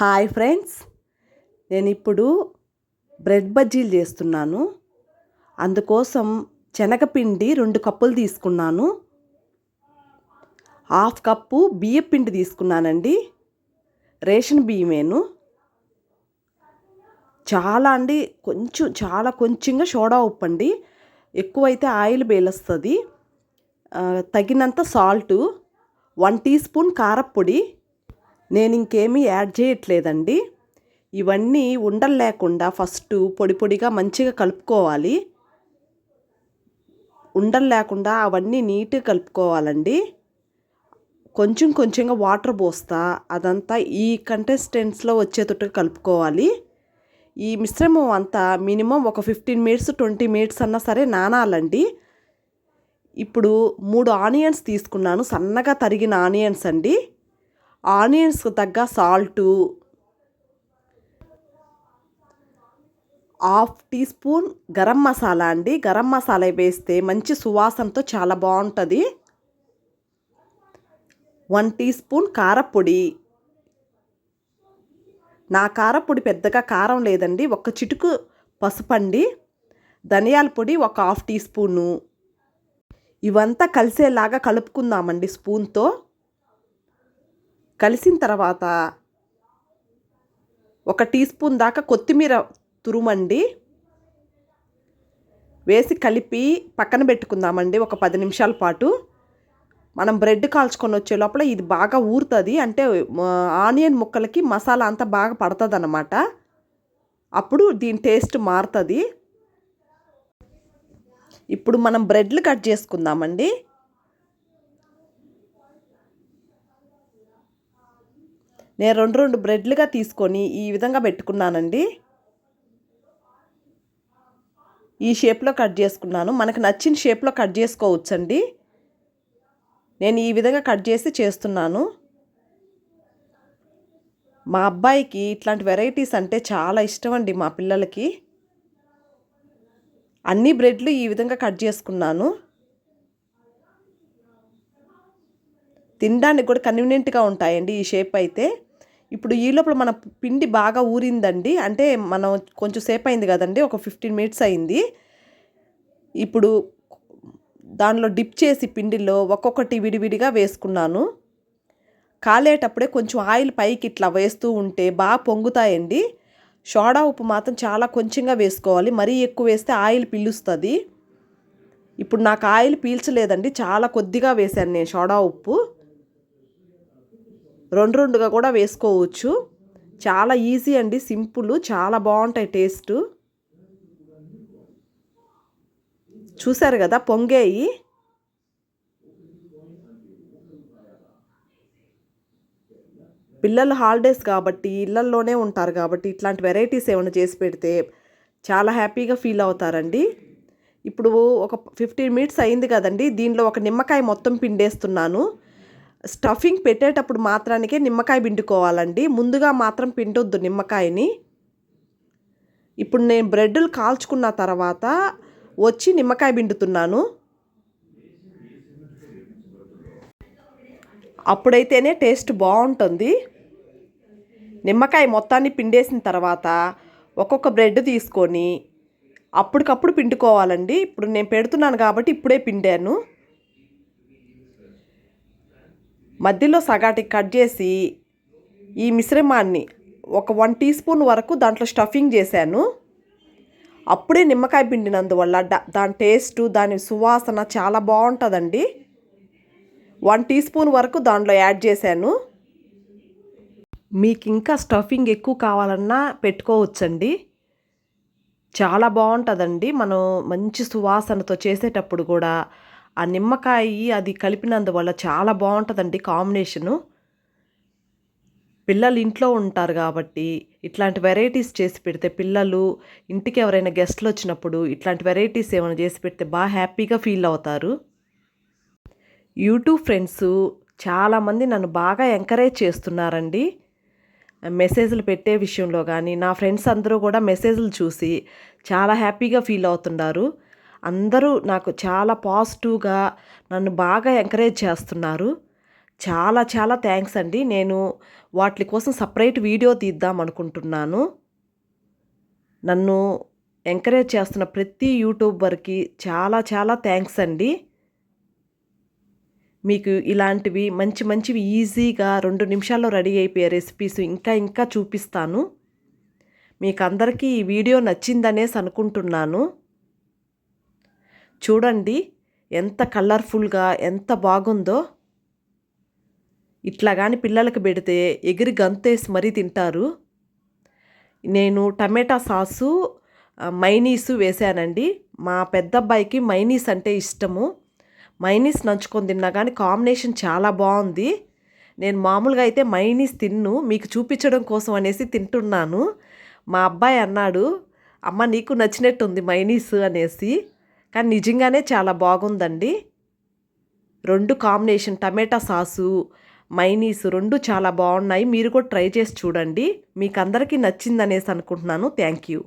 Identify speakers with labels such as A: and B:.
A: Hi friends నేను ఇప్పుడు bread బజ్జీలు చేస్తున్నాను. అందుకోసం శనగపిండి రెండు కప్పులు తీసుకున్నాను. హాఫ్ కప్పు బియ్యపిండి తీసుకున్నానండి. రేషన్ బియ్యమేను. చాలా అండి కొంచెం చాలా కొంచెంగా సోడా ఉప్పు అండి ఎక్కువైతే ఆయిల్ బేలొస్తుంది. తగినంత సాల్టు వన్ టీ స్పూన్ కారప్పొడి నేను ఇంకేమీ యాడ్ చేయట్లేదండి. ఇవన్నీ ఉండలు లేకుండా ఫస్ట్ పొడి పొడిగా మంచిగా కలుపుకోవాలి. ఉండలు లేకుండా అవన్నీ నీట్గా కలుపుకోవాలండి. కొంచెం కొంచెంగా వాటర్ పోస్తా అదంతా ఈ కంటెస్టెంట్స్లో వచ్చేటట్టుగా కలుపుకోవాలి. ఈ మిశ్రమం అంతా మినిమం ఒక ఫిఫ్టీన్ మినిట్స్ ట్వంటీ మినిట్స్ అన్నా సరే నానాలండి. ఇప్పుడు మూడు ఆనియన్స్ తీసుకున్నాను సన్నగా తరిగిన ఆనియన్స్ అండి ఆనియన్స్కు తగ్గ salt. Half teaspoon garam masala అండి. గరం మసాలా వేస్తే మంచి సువాసనతో చాలా బాగుంటుంది. వన్ టీ స్పూన్ కారపొడి. నా కారపొడి పెద్దగా కారం లేదండి. ఒక చిటుకు పసుపండి ధనియాల పొడి ఒక హాఫ్ టీ స్పూను. ఇవంతా కలిసేలాగా కలుపుకుందామండి స్పూన్తో. కలిసిన తర్వాత ఒక టీ స్పూన్ దాకా కొత్తిమీర తురుమండి. వేసి కలిపి పక్కన పెట్టుకుందామండి ఒక పది నిమిషాల పాటు. మనం బ్రెడ్ కాల్చుకొని వచ్చే లోపల ఇది బాగా ఊరుతుంది అంటే ఆనియన్ ముక్కలకి మసాలా అంతా బాగా పడుతుంది అన్నమాట అప్పుడు దీని టేస్ట్ మారుతుంది. ఇప్పుడు మనం బ్రెడ్లు కట్ చేసుకుందామండి. నేను రెండు రెండు బ్రెడ్లుగా తీసుకొని ఈ విధంగా పెట్టుకున్నానండి. ఈ షేప్లో కట్ చేసుకున్నాను. మనకు నచ్చిన షేప్లో కట్ చేసుకోవచ్చండి. నేను ఈ విధంగా కట్ చేసి చేస్తున్నాను. మా అబ్బాయికి ఇట్లాంటి వెరైటీస్ అంటే చాలా ఇష్టం అండి మా పిల్లలకి. అన్ని బ్రెడ్లు ఈ విధంగా కట్ చేసుకున్నాను. తినడానికి కూడా కన్వీనియంట్గా ఉంటాయండి ఈ షేప్ అయితే. ఇప్పుడు ఈ లోపల మన పిండి బాగా ఊరిందండి. అంటే మనం కొంచెం సేపు అయింది కదండి ఒక ఫిఫ్టీన్ మినిట్స్ అయింది. ఇప్పుడు దానిలో డిప్ చేసి పిండిలో ఒక్కొక్కటి విడివిడిగా వేసుకున్నాను. కాలేటప్పుడే కొంచెం ఆయిల్ పైకి ఇట్లా వేస్తూ ఉంటే బాగా పొంగుతాయండి. సోడా ఉప్పు మాత్రం చాలా కొంచెంగా వేసుకోవాలి. మరీ ఎక్కువ వేస్తే ఆయిల్ పీలుస్తుంది. ఇప్పుడు నాకు ఆయిల్ పీల్చలేదండి చాలా కొద్దిగా వేశాను నేను సోడా ఉప్పు. రెండు రెండుగా కూడా వేసుకోవచ్చు. చాలా ఈజీ అండి సింపుల్ చాలా బాగుంటాయి టేస్ట్. చూశారు కదా పొంగేయి. పిల్లలు హాలిడేస్ కాబట్టి ఇళ్ళల్లోనే ఉంటారు కాబట్టి ఇట్లాంటి వెరైటీస్ ఏమైనా చేసి పెడితే చాలా హ్యాపీగా ఫీల్ అవుతారండి. ఇప్పుడు ఒక ఫిఫ్టీన్ మినిట్స్ అయింది కదండి దీనిలో ఒక నిమ్మకాయ మొత్తం పిండేస్తున్నాను. స్టఫింగ్ పెట్టేటప్పుడు మాత్రానికే నిమ్మకాయ పిండుకోవాలండి. ముందుగా మాత్రం పిండొద్దు నిమ్మకాయని. ఇప్పుడు నేను బ్రెడ్లు కాల్చుకున్న తర్వాత వచ్చి నిమ్మకాయ పిండుతున్నాను. అప్పుడైతేనే టేస్ట్ బాగుంటుంది. నిమ్మకాయ మొత్తాన్ని పిండేసిన తర్వాత ఒక్కొక్క బ్రెడ్ తీసుకొని అప్పటికప్పుడు పిండుకోవాలండి. ఇప్పుడు నేను పెడుతున్నాను కాబట్టి ఇప్పుడే పిండాను. మధ్యలో సగాటికి కట్ చేసి ఈ మిశ్రమాన్ని ఒక వన్ టీ స్పూన్ వరకు దాంట్లో స్టఫింగ్ చేశాను. అప్పుడే నిమ్మకాయ పిండినందువల్ల దాని టేస్ట్ దాని సువాసన చాలా బాగుంటుందండి. వన్ టీ స్పూన్ వరకు దాంట్లో యాడ్ చేశాను. మీకు ఇంకా స్టఫింగ్ ఎక్కువ కావాలన్నా పెట్టుకోవచ్చండి. చాలా బాగుంటుందండి. మనం మంచి సువాసనతో చేసేటప్పుడు కూడా ఆ నిమ్మకాయ అది కలిపినందువల్ల చాలా బాగుంటుందండి కాంబినేషను. పిల్లలు ఇంట్లో ఉంటారు కాబట్టి ఇట్లాంటి వెరైటీస్ చేసి పెడితే పిల్లలు ఇంటికి ఎవరైనా గెస్ట్లు వచ్చినప్పుడు ఇట్లాంటి వెరైటీస్ ఏమైనా చేసి పెడితే బాగా హ్యాపీగా ఫీల్ అవుతారు. యూట్యూబ్ ఫ్రెండ్స్ చాలామంది నన్ను బాగా ఎంకరేజ్ చేస్తున్నారండి. మెసేజ్లు పెట్టే విషయంలో కానీ నా ఫ్రెండ్స్ అందరూ కూడా మెసేజ్లు చూసి చాలా హ్యాపీగా ఫీల్ అవుతున్నారు అందరూ నాకు చాలా పాజిటివ్గా నన్ను బాగా ఎంకరేజ్ చేస్తున్నారు. చాలా చాలా థ్యాంక్స్ అండి. నేను వాటి కోసం సపరేట్ వీడియో తీద్దాం అనుకుంటున్నాను. నన్ను ఎంకరేజ్ చేస్తున్న ప్రతి యూట్యూబర్కి చాలా చాలా థ్యాంక్స్ అండి. మీకు ఇలాంటివి మంచి మంచివి ఈజీగా రెండు నిమిషాల్లో రెడీ అయిపోయే రెసిపీస్ ఇంకా ఇంకా చూపిస్తాను. మీకు అందరికీ ఈ వీడియో నచ్చిందనేసి అనుకుంటున్నాను. చూడండి ఎంత కలర్ఫుల్గా ఎంత బాగుందో. ఇట్లా కానీ పిల్లలకు పెడితే ఎగిరి గంతేసి మరీ తింటారు. నేను టమాటా సాసు మైనీసు వేశానండి మా పెద్ద అబ్బాయికి మైనీస్ అంటే ఇష్టము. మైనీస్ నంచుకొని తిన్నా కానీ కాంబినేషన్ చాలా బాగుంది. నేను మామూలుగా అయితే మైనీస్ తిన్ను మీకు చూపించడం కోసం అనేసి తింటున్నాను. మా అబ్బాయి అన్నాడు అమ్మ నీకు నచ్చినట్టుంది మైనీస్ అనేసి. కానీ నిజంగానే చాలా బాగుందండి. రెండు కాంబినేషన్ టమాటా సాసు మైనీస్ రెండు చాలా బాగున్నాయి. మీరు కూడా ట్రై చేసి చూడండి. మీకు అందరికీ నచ్చిందనేసి అనుకుంటున్నాను. Thank you.